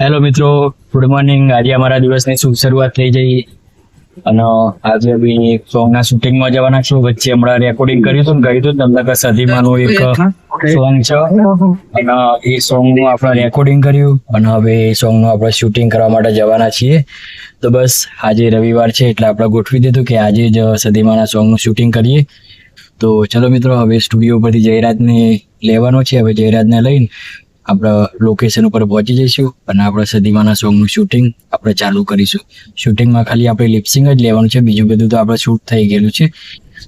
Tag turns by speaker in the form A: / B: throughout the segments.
A: Hello મિત્રો good morning આજે અમારા દિવસની શુભ શરૂઆત થઈ જઈ અને આજે બી એક સોંગના શૂટિંગમાં જવાના છું. વચ્ચે હમણાં રેકોર્ડિંગ કર્યું હતું ને કહ્યું હતું તમને કે સધીમાનું એક સોંગ છે. અને એ સોંગનું આપણે રેકોર્ડિંગ કર્યું. અને હવે એ સોંગનું આપણે શૂટિંગ કરવા માટે જવાના છીએ. તો બસ, આજે રવિવાર છે એટલે આપણે ગોઠવી દીધું કે આજે જ સધીમાના સોંગનું શૂટિંગ કરીએ. તો ચલો મિત્રો, હવે સ્ટુડિયો પરથી જયરાજને લેવાનો છે. હવે જયરાજને લઈને આપણે લોકેશન ઉપર પહોંચી જઈશું અને આપણે સદીમાના સોંગનું શૂટિંગ આપણે ચાલુ કરીશું. શૂટિંગમાં ખાલી આપણે લિપસિંગ જ લેવાનું છે. બીજું બધું તો આપણે શૂટ થઈ ગયેલું છે.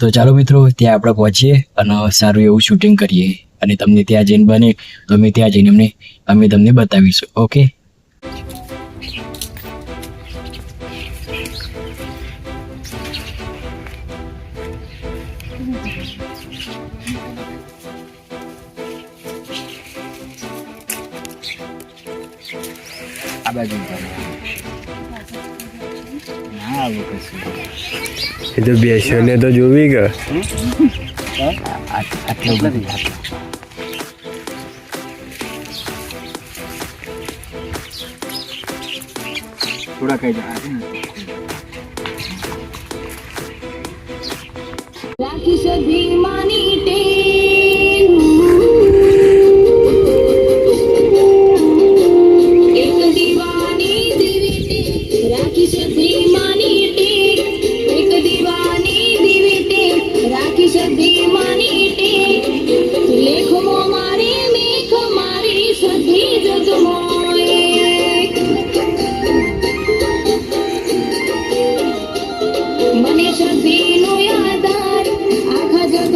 A: તો ચાલો મિત્રો, ત્યાં આપણે પહોંચીએ અને સારું એવું શૂટિંગ કરીએ. અને તમને ત્યાં જઈને બને, તો અમે ત્યાં જઈને અમને, અમે તમને બતાવીશું. ઓકે આ બાજુ ના
B: એ તો બેસ્યોને તો જોવી કે?
A: આટલું થોડા કઈ
C: રાખી સધી માની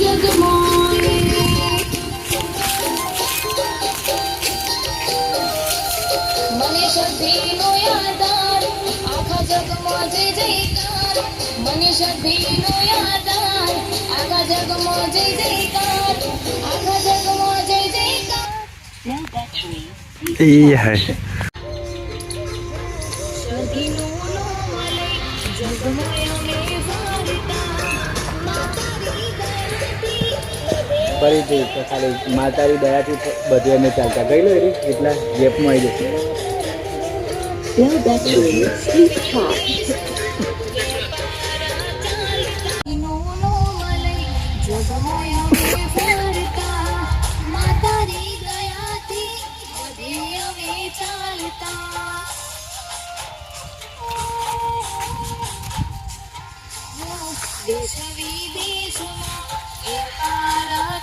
C: જગમોય મને સધીનો આધાર આખા જગમાં જય જયકાર. આખા જગમાં જય જયકાર.
B: એ હે.
A: ફરીથી ખાલી માતાની દયાથી બધું અમે ચાલતા. ગઈ લો એરી? એટલા ગેપમાં આવી જશે.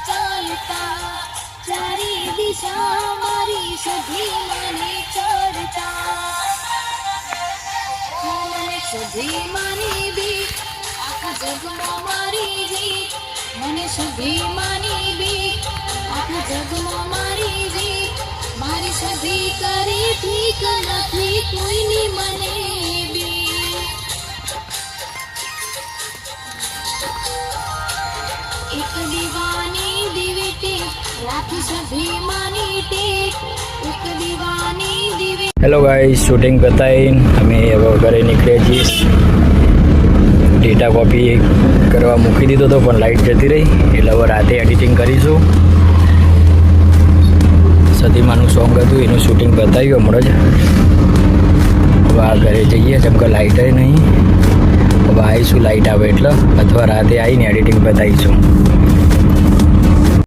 C: ચાલતા ચારી દિશા મારી સધી મને મને સધી માની બી આખા જગમાં મારી જી મને સધી માની બી આખા જગમાં મારી જી મારી સધી કરી ઠીક નથી, કોઈની મને
A: હેલો ગાઈસ શૂટિંગ પતાવીને અમે હવે ઘરે નીકળ્યા છીએ ડેટા કોપી કરવા મૂકી દીધો હતો પણ લાઇટ જતી રહી એટલે હવે રાતે એડિટિંગ કરીશું. સતીમાનું સોંગ હતું, એનું શૂટિંગ બતાવ્યું હમણાં જ. હવે આ ઘરે જઈએ જેમ કે લાઇટ નહીં. હવે આવીશું લાઇટ આવે એટલે. અથવા રાતે આવીને એડિટિંગ બતાવીશું.